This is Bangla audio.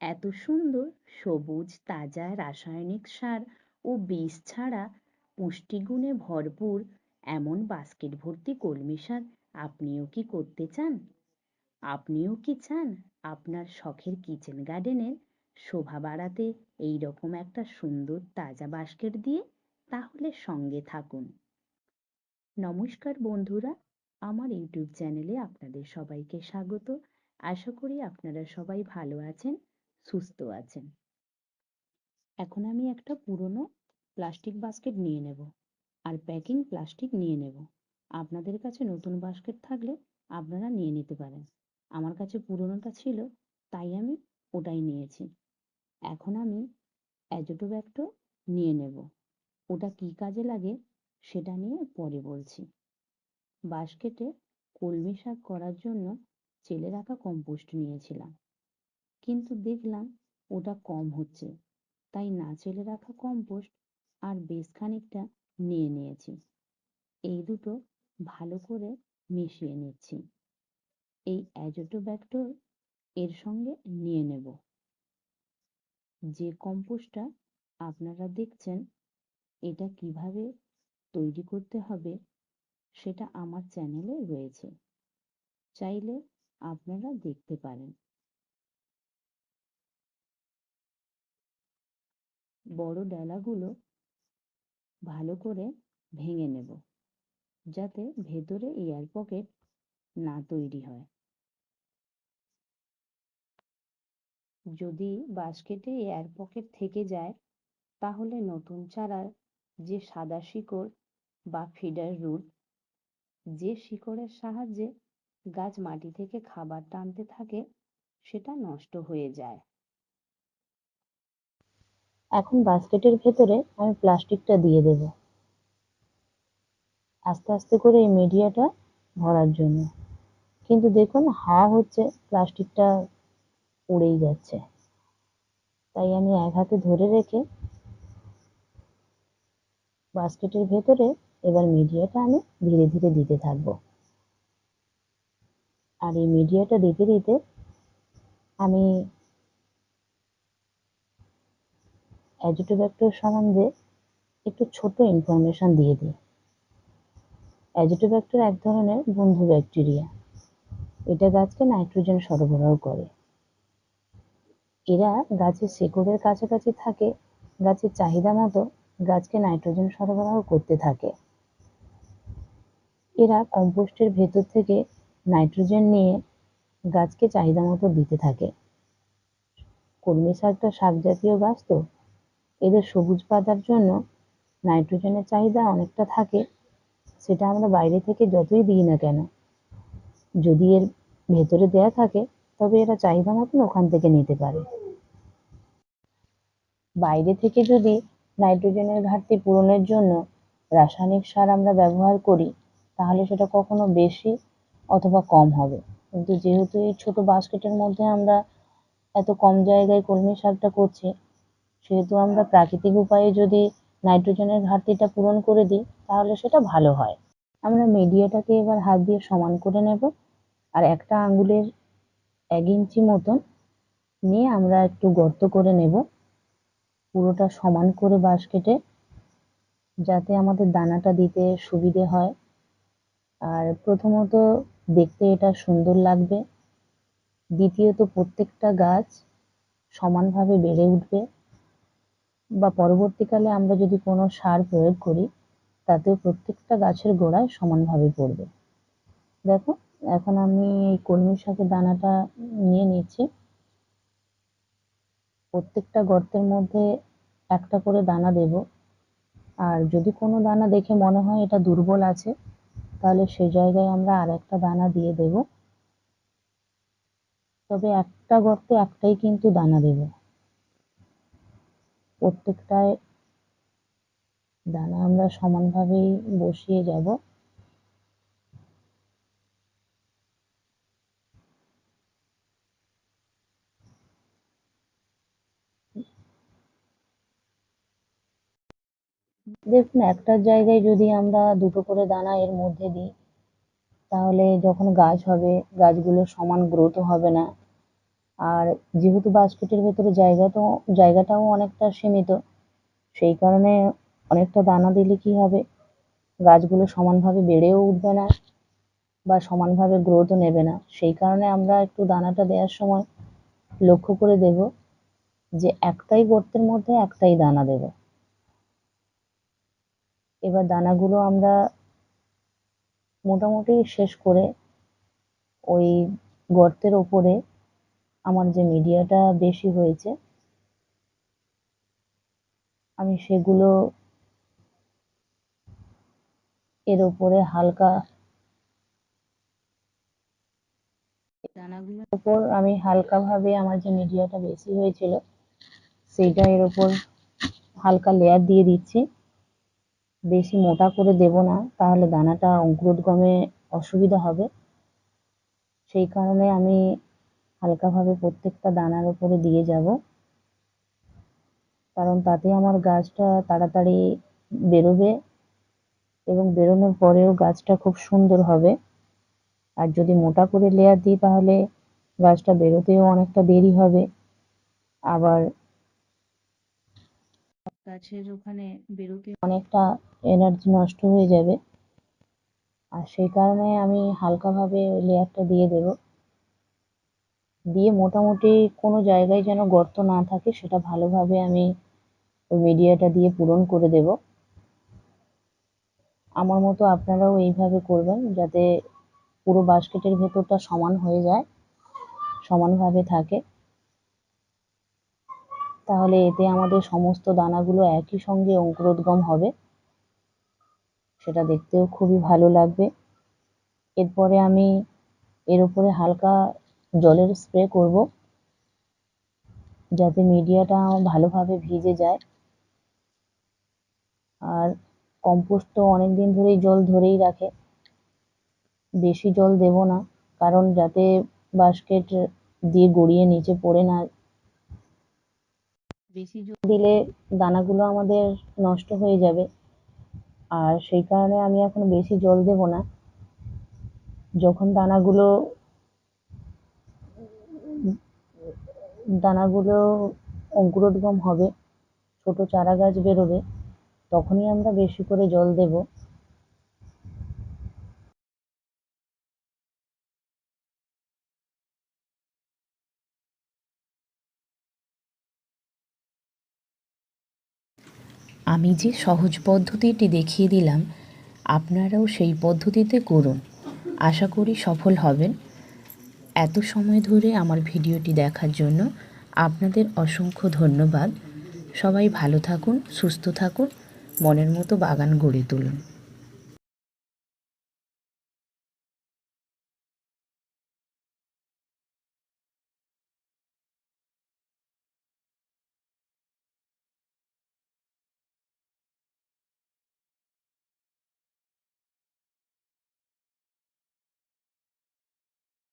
এত সুন্দর সবুজ, তাজা রাসায়নিক সার ও বীজ ছাড়া পুষ্টিগুণে ভরপুর এমন বাস্কেট ভর্তি কলমি শাক আপনিও কি করতে চান? আপনিও কি চান আপনার শখের কিচেন গার্ডেনের শোভা বাড়াতে এই রকম একটা সুন্দর তাজা বাস্কেট দিয়ে? তাহলে সঙ্গে থাকুন। নমস্কার বন্ধুরা, আমার ইউটিউব চ্যানেলে আপনাদের সবাইকে স্বাগত। আশা করি আপনারা সবাই ভালো আছেন। সুস্থ আছেন। এখন আমি একটা পুরনো প্লাস্টিক বাস্কেট নিয়ে নেব আর প্যাকিং প্লাস্টিক নিয়ে নেব। আপনাদের কাছে নতুন বাস্কেট থাকলে আপনারা নিয়ে নিতে পারেন। আমার কাছে পুরনোটা ছিল, তাই আমি ওটাই নিয়েছি। এখন আমি অ্যাজোটো ব্যাগটা নিয়ে নেব। ওটা কি কাজে লাগে সেটা নিয়ে পরে বলছি। বাস্কেটে কলমি শাক করার জন্য চেলে রাখা কম্পোস্ট নিয়েছিলাম। কিন্তু দেখলাম ওটা কম হচ্ছে। তাই না চেলে রাখা কম্পোস্ট আর বেশ খানিকটা নিয়ে নিয়েছি। এই দুটো ভালো করে মিশিয়ে নিচ্ছি। এই অ্যাজোটো ব্যাগটা এর সঙ্গে নিয়ে নেব। যে কম্পোস্টটা আপনারা দেখছেন, এটা কীভাবে তৈরি করতে হবে সেটা আমার চ্যানেলে রয়েছে। চাইলে আপনারা দেখতে পারেন। বড় ডালাগুলো ভালো করে ভেঙে নেব, যাতে ভেতরে এয়ার পকেট না তৈরি হয়। যদি বাস্কেটে এয়ার পকেট থেকে যায়, তাহলে নতুন চারার যে সাদা শিকড় বা ফিডার রুট যে শিকড়ের সাহায্যে গাছ মাটি থেকে খাবার টানতে থাকে, সেটা নষ্ট হয়ে যায়। এখন বাস্কেটের ভেতরে আমি প্লাস্টিকটা দিয়ে দেব। আস্তে আস্তে করে এই মিডিয়াটা ভরার জন্য। কিন্তু দেখুন হাওয়া হচ্ছে, প্লাস্টিকটা উড়েই যাচ্ছে। তাই আমি এক হাতে ধরে রেখে বাস্কেটের ভেতরে এবার মিডিয়াটা আমি ধীরে ধীরে দিতে থাকব। আর এই মিডিয়াটা দিতে দিতে আমি অ্যাজিটোব্যাক্টর সম্বন্ধে একটু ছোট ইনফরমেশান দিয়ে দিই। অ্যাজিটোব্যাক্টর এক ধরনের বন্ধু ব্যাকটেরিয়া এটা গাছকে নাইট্রোজেন সরবরাহ করে। এরা গাছের শেকড়ের কাছাকাছি থাকে, গাছের চাহিদা মতো গাছকে নাইট্রোজেন সরবরাহ করতে থাকে। এরা কম্পোস্টের ভেতর থেকে নাইট্রোজেন নিয়ে গাছকে চাহিদা মতো দিতে থাকে। কলমি শাকটা শাক জাতীয় গাছ তো এদের সবুজ পাতার জন্য নাইট্রোজেনের চাহিদা অনেকটা থাকে, সেটা আমরা বাইরে থেকে যতই দিই না কেন। যদি এর ভেতরে দেয়া থাকে, তবে এরা চাহিদা মতন ওখান থেকে নিতে পারে। বাইরে থেকে যদি নাইট্রোজেনের ঘাটতি পূরণের জন্য রাসায়নিক সার আমরা ব্যবহার করি, তাহলে সেটা কখনো বেশি অথবা কম হবে। কিন্তু যেহেতু এই ছোট বাস্কেটের মধ্যে আমরা এত কম জায়গায় কলমি শাকটা করছি সেহেতু আমরা প্রাকৃতিক উপায়ে যদি নাইট্রোজেনের ঘাটতিটা পূরণ করে দিই, তাহলে সেটা ভালো হয়। আমরা মিডিয়াটাকে এবার হাত দিয়ে সমান করে নেব। আর একটা আঙ্গুলের এক ইঞ্চি মতন নিয়ে আমরা একটু গর্ত করে নেব। পুরোটা সমান করে বাঁশ কেটে, যাতে আমাদের দানাটা দিতে সুবিধে হয়। আর প্রথমত দেখতে এটা সুন্দর লাগবে। দ্বিতীয়ত প্রত্যেকটা গাছ সমানভাবে বেড়ে উঠবে। বা পরবর্তীকালে আমরা যদি কোনো সার প্রয়োগ করি, তাতেও প্রত্যেকটা গাছের গোড়ায় সমানভাবে পড়বে। দেখো, এখন আমি এই কলমি শাকের দানাটা নিয়ে নিচ্ছি। প্রত্যেকটা গর্তের মধ্যে একটা করে দানা দেব। আর যদি কোনো দানা দেখে মনে হয় এটা দুর্বল আছে, তাহলে সে জায়গায় আমরা আর একটা দানা দিয়ে দেব। তবে একটা গর্তে একটাই কিন্তু দানা দেব। প্রত্যেকটায় দানা আমরা সমানভাবেই বসিয়ে যাব। দেখুন, একটা জায়গায় যদি আমরা দুটো করে দানা এর মধ্যে দিই, তাহলে যখন গাছ হবে, গাছগুলো সমান গ্রোথ হবে না। আর যেহেতু বাস্কেটের ভেতরে জায়গাটাও জায়গাটাও অনেকটা সীমিত, সেই কারণে অনেকটা দানা দিলে কি হবে? গাছগুলো সমানভাবে বেড়েও উঠবে না বা সমানভাবে গ্রোথও নেবে না। সেই কারণে আমরা একটু দানাটা দেওয়ার সময় লক্ষ্য করে দেব যে একটাই গর্তের মধ্যে একটাই দানা দেব। এবার দানাগুলো আমরা মোটামুটি শেষ করে ওই গর্তের ওপরে আমার যে মিডিয়াটা বেশি হয়েছে আমি সেগুলো এর ওপরে হালকা দানাগুলোর উপর আমি হালকাভাবে আমার যে মিডিয়াটা বেশি হয়েছিল সেইটা এর ওপর হালকা লেয়ার দিয়ে দিচ্ছি। বেশি মোটা করে দেব না তাহলে দানাটা অঙ্কুরোদ্গমে অসুবিধা হবে। সেই কারণে আমি হালকাভাবে প্রত্যেকটা দানার উপরে দিয়ে যাব। কারণ তাতে আমার গাছটা তাড়াতাড়ি বেরোবে এবং বেরোনোর পরেও গাছটা খুব সুন্দর হবে। আর যদি মোটা করে লেয়ার দিই তাহলে গাছটা বেরোতেও অনেকটা দেরি হবে। আবার গাছের ওখানে বেরোতে অনেকটা এনার্জি নষ্ট হয়ে যাবে। আর সেই কারণে আমি হালকাভাবে লেয়ারটা দিয়ে দেব। দিয়ে মোটামুটি কোনো জায়গায় যেন গর্ত না থাকে, সেটা ভালোভাবে আমি ওই মিডিয়াটা দিয়ে পূরণ করে দেব। আমার মতো আপনারাও এইভাবে করবেন, যাতে পুরো বাস্কেটের ভেতরটা সমান হয়ে যায়, সমানভাবে থাকে। তাহলে এতে আমাদের সমস্ত দানাগুলো একই সঙ্গে অঙ্কুরোদ্গম হবে। সেটা দেখতেও খুবই ভালো লাগবে। এরপরে আমি, এর উপরে হালকা জলের স্প্রে করব, যাতে মিডিয়াটা ভালোভাবে ভিজে যায়। আর কম্পোস্ট তো অনেক দিন ধরেই জল ধরেই রাখে। বেশি জল দেব না, কারণ যাতে বাস্কেট দিয়ে গড়িয়ে নিচে পড়ে না। বেশি জল দিলে দানাগুলো আমাদের নষ্ট হয়ে যাবে। আর সেই কারণে আমি এখন বেশি জল দেব না। যখন দানাগুলো দানাগুলো অঙ্কুরোদ্গম হবে, ছোট চারা গাছ বেরোবে, তখনই আমরা বেশি করে জল দেব। আমি যে সহজ পদ্ধতিটি দেখিয়ে দিলাম, আপনারাও সেই পদ্ধতিতে করুন। আশা করি সফল হবেন। এত সময় ধরে আমার ভিডিওটি দেখার জন্য আপনাদের অসংখ্য ধন্যবাদ। সবাই ভালো থাকুন, সুস্থ থাকুন, মনের মতো বাগান গড়ে তুলুন।